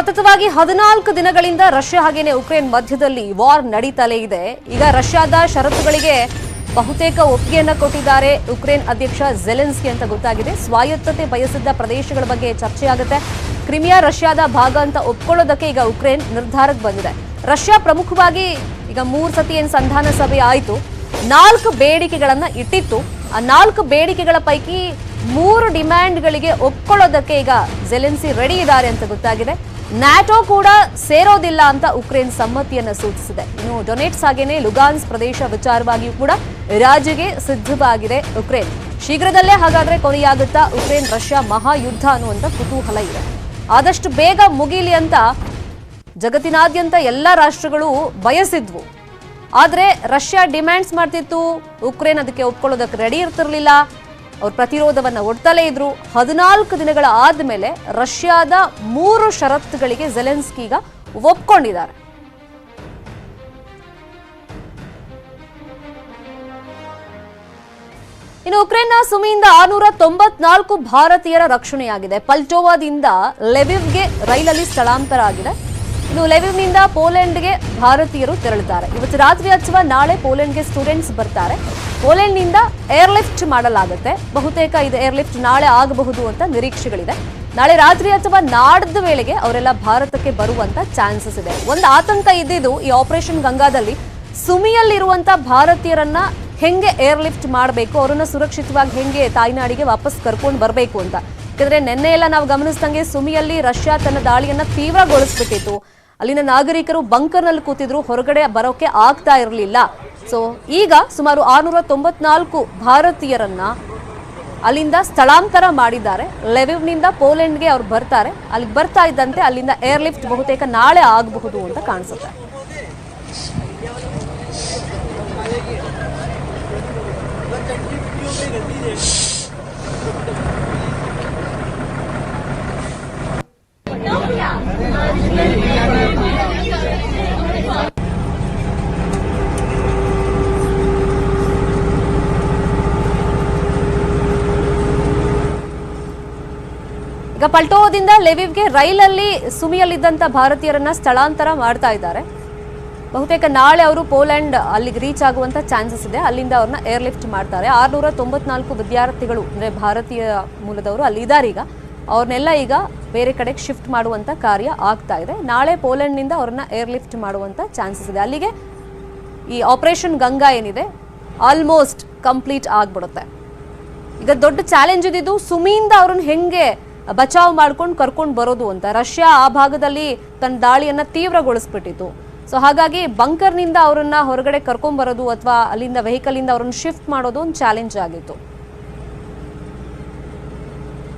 ಸತತವಾಗಿ ಹದಿನಾಲ್ಕು ದಿನಗಳಿಂದ ರಷ್ಯಾ ಹಾಗೇನೆ ಉಕ್ರೇನ್ ಮಧ್ಯದಲ್ಲಿ ವಾರ್ ನಡೀತಲೇ ಇದೆ. ಈಗ ರಷ್ಯಾದ ಷರತ್ತುಗಳಿಗೆ ಬಹುತೇಕ ಒಪ್ಪಿಗೆಯನ್ನ ಕೊಟ್ಟಿದ್ದಾರೆ ಉಕ್ರೇನ್ ಅಧ್ಯಕ್ಷ ಜೆಲೆನ್ಸ್ಕಿ ಅಂತ ಗೊತ್ತಾಗಿದೆ. ಸ್ವಾಯತ್ತತೆ ಬಯಸಿದ್ದ ಪ್ರದೇಶಗಳ ಬಗ್ಗೆ ಚರ್ಚೆಯಾಗುತ್ತೆ ಕ್ರಿಮಿಯಾ ರಷ್ಯಾದ ಭಾಗ ಅಂತ ಒಪ್ಕೊಳ್ಳೋದಕ್ಕೆ ಈಗ ಉಕ್ರೇನ್ ನಿರ್ಧಾರಕ್ಕೆ ಬಂದಿದೆ. ರಷ್ಯಾ ಪ್ರಮುಖವಾಗಿ ಈಗ ಮೂರು ಸತಿ ಏನು ಸಂಧಾನ ಸಭೆ ಆಯಿತು. ನಾಲ್ಕು ಬೇಡಿಕೆಗಳನ್ನು ಇಟ್ಟಿತ್ತು. ಆ ನಾಲ್ಕು ಬೇಡಿಕೆಗಳ ಪೈಕಿ ಮೂರು ಡಿಮ್ಯಾಂಡ್ಗಳಿಗೆ ಒಪ್ಕೊಳ್ಳೋದಕ್ಕೆ ಈಗ ಜೆಲೆನ್ಸಿ ರೆಡಿ ಇದ್ದಾರೆ ಅಂತ ಗೊತ್ತಾಗಿದೆ. ನ್ಯಾಟೋ ಕೂಡ ಸೇರೋದಿಲ್ಲ ಅಂತ ಉಕ್ರೇನ್ ಸಮ್ಮತಿಯನ್ನು ಸೂಚಿಸಿದೆ. ಇನ್ನು ಡೊನೇಟ್ಸ್ ಹಾಗೇನೆ ಲುಗಾನ್ಸ್ ಪ್ರದೇಶ ವಿಚಾರವಾಗಿಯೂ ಕೂಡ ರಾಜಿಗೆ ಸಿದ್ಧವಾಗಿದೆ ಉಕ್ರೇನ್. ಶೀಘ್ರದಲ್ಲೇ ಹಾಗಾದ್ರೆ ಕೊನೆಯಾಗುತ್ತಾ ಉಕ್ರೇನ್ ರಷ್ಯಾ ಮಹಾಯುದ್ಧ ಅನ್ನುವಂಥ ಕುತೂಹಲ ಇದೆ. ಆದಷ್ಟು ಬೇಗ ಮುಗಿಲಿ ಅಂತ ಜಗತ್ತಿನಾದ್ಯಂತ ಎಲ್ಲ ರಾಷ್ಟ್ರಗಳು ಬಯಸಿದ್ವು. ಆದರೆ ರಷ್ಯಾ ಡಿಮ್ಯಾಂಡ್ಸ್ ಮಾಡ್ತಿತ್ತು, ಉಕ್ರೇನ್ ಅದಕ್ಕೆ ಒಪ್ಕೊಳ್ಳೋದಕ್ಕೆ ರೆಡಿ ಇರ್ತಿರ್ಲಿಲ್ಲ. ಅವ್ರ ಪ್ರತಿರೋಧವನ್ನು ಒಡ್ತಲೇ ಇದ್ರು. ಹದಿನಾಲ್ಕು ದಿನಗಳ ಆದಮೇಲೆ ರಷ್ಯಾದ ಮೂರು ಷರತ್ತುಗಳಿಗೆ ಜೆಲೆನ್ಸ್ಕಿ ಈಗ ಒಪ್ಕೊಂಡಿದ್ದಾರೆ. ಇನ್ನು ಉಕ್ರೇನ್ನ ಸುಮಿಯಿಂದ ಆರುನೂರ ತೊಂಬತ್ನಾಲ್ಕು ಭಾರತೀಯರ ರಕ್ಷಣೆಯಾಗಿದೆ. ಪಲ್ಟೋವಾದಿಂದ ಲೆವಿವ್ಗೆ ರೈಲಲ್ಲಿ ಸ್ಥಳಾಂತರ ಆಗಿದೆ ಇನ್ನು ಲೆವಿವ್ನಿಂದ ಪೋಲೆಂಡ್ಗೆ ಭಾರತೀಯರು ತೆರಳುತ್ತಾರೆ. ಇವತ್ತು ರಾತ್ರಿ ಅಥವಾ ನಾಳೆ ಪೋಲೆಂಡ್ಗೆ ಸ್ಟೂಡೆಂಟ್ಸ್ ಬರ್ತಾರೆ. ಪೋಲೆಂಡ್ನಿಂದ ಏರ್ಲಿಫ್ಟ್ ಮಾಡಲಾಗುತ್ತೆ. ಬಹುತೇಕ ಇದು ಏರ್ಲಿಫ್ಟ್ ನಾಳೆ ಆಗಬಹುದು ಅಂತ ನಿರೀಕ್ಷೆಗಳಿದೆ. ನಾಳೆ ರಾತ್ರಿ ಅಥವಾ ನಾಡ್ದ ವೇಳೆಗೆ ಅವರೆಲ್ಲ ಭಾರತಕ್ಕೆ ಬರುವಂತ ಚಾನ್ಸಸ್ ಇದೆ. ಒಂದು ಆತಂಕ ಇದ್ದಿದ್ದು ಈ ಆಪರೇಷನ್ ಗಂಗಾದಲ್ಲಿ ಸುಮಿಯಲ್ಲಿರುವಂತ ಭಾರತೀಯರನ್ನ ಹೆಂಗೆ ಏರ್ಲಿಫ್ಟ್ ಮಾಡಬೇಕು, ಅವರನ್ನ ಸುರಕ್ಷಿತವಾಗಿ ಹೆಂಗೆ ತಾಯ್ನಾಡಿಗೆ ವಾಪಸ್ ಕರ್ಕೊಂಡು ಬರಬೇಕು ಅಂತ. ಯಾಕಂದ್ರೆ ನಿನ್ನೆ ಎಲ್ಲ ನಾವು ಗಮನಿಸಿದಂಗೆ ಸುಮಿಯಲ್ಲಿ ರಷ್ಯಾ ತನ್ನ ದಾಳಿಯನ್ನ ತೀವ್ರಗೊಳಿಸ್ಬಿಟ್ಟಿತ್ತು. ಅಲ್ಲಿನ ನಾಗರಿಕರು ಬಂಕರ್ನಲ್ಲಿ ಕೂತಿದ್ರು, ಹೊರಗಡೆ ಬರೋಕೆ ಆಗ್ತಾ ಇರಲಿಲ್ಲ. ಸೊ ಈಗ ಸುಮಾರು ಆರ್ನೂರ ತೊಂಬತ್ನಾಲ್ಕು ಭಾರತೀಯರನ್ನ ಅಲ್ಲಿಂದ ಸ್ಥಳಾಂತರ ಮಾಡಿದ್ದಾರೆ. ಲೆವಿವ್ನಿಂದ ಪೋಲೆಂಡ್ಗೆ ಅವ್ರು ಬರ್ತಾರೆ. ಅಲ್ಲಿಗೆ ಬರ್ತಾ ಇದ್ದಂತೆ ಅಲ್ಲಿಂದ ಏರ್ಲಿಫ್ಟ್ ಬಹುತೇಕ ನಾಳೆ ಆಗಬಹುದು ಅಂತ ಕಾಣಿಸುತ್ತೆ. ಈಗ ಪಲ್ಟೋದಿಂದ ಲೆವಿವ್ಗೆ ರೈಲಲ್ಲಿ ಸುಮಿಯಲ್ಲಿದ್ದಂಥ ಭಾರತೀಯರನ್ನ ಸ್ಥಳಾಂತರ ಮಾಡ್ತಾ ಇದ್ದಾರೆ. ಬಹುತೇಕ ನಾಳೆ ಅವರು ಪೋಲೆಂಡ್ ಅಲ್ಲಿಗೆ ರೀಚ್ ಆಗುವಂಥ ಚಾನ್ಸಸ್ ಇದೆ. ಅಲ್ಲಿಂದ ಅವ್ರನ್ನ ಏರ್ಲಿಫ್ಟ್ ಮಾಡ್ತಾರೆ. ಆರ್ನೂರ ತೊಂಬತ್ನಾಲ್ಕು ವಿದ್ಯಾರ್ಥಿಗಳು ಅಂದ್ರೆ ಭಾರತೀಯ ಮೂಲದವರು ಅಲ್ಲಿ ಇದ್ದಾರೆ ಈಗ. ಅವ್ರನ್ನೆಲ್ಲ ಈಗ ಬೇರೆ ಕಡೆಗೆ ಶಿಫ್ಟ್ ಮಾಡುವಂತ ಕಾರ್ಯ ಆಗ್ತಾ ಇದೆ. ನಾಳೆ ಪೋಲೆಂಡ್ನಿಂದ ಅವ್ರನ್ನ ಏರ್ಲಿಫ್ಟ್ ಮಾಡುವಂತ ಚಾನ್ಸಸ್ ಇದೆ. ಅಲ್ಲಿಗೆ ಈ ಆಪರೇಷನ್ ಗಂಗಾ ಏನಿದೆ, ಆಲ್ಮೋಸ್ಟ್ ಕಂಪ್ಲೀಟ್ ಆಗ್ಬಿಡುತ್ತೆ. ಈಗ ದೊಡ್ಡ ಚಾಲೆಂಜ್ ಇದ್ದಿದ್ದು ಸುಮಿಯಿಂದ ಅವ್ರನ್ನ ಹೆಂಗೆ ಬಚಾವ್ ಮಾಡ್ಕೊಂಡು ಕರ್ಕೊಂಡು ಬರೋದು ಅಂತ. ರಷ್ಯಾ ಆ ಭಾಗದಲ್ಲಿ ತನ್ನ ದಾಳಿಯನ್ನು ತೀವ್ರಗೊಳಿಸ್ಬಿಟ್ಟಿತ್ತು. ಸೊ ಹಾಗಾಗಿ ಬಂಕರ್ನಿಂದ ಅವರನ್ನ ಹೊರಗಡೆ ಕರ್ಕೊಂಡ್ ಬರೋದು ಅಥವಾ ಅಲ್ಲಿಂದ ವೆಹಿಕಲಿಂದ ಅವ್ರನ್ನ ಶಿಫ್ಟ್ ಮಾಡೋದು ಒಂದು ಚಾಲೆಂಜ್ ಆಗಿತ್ತು.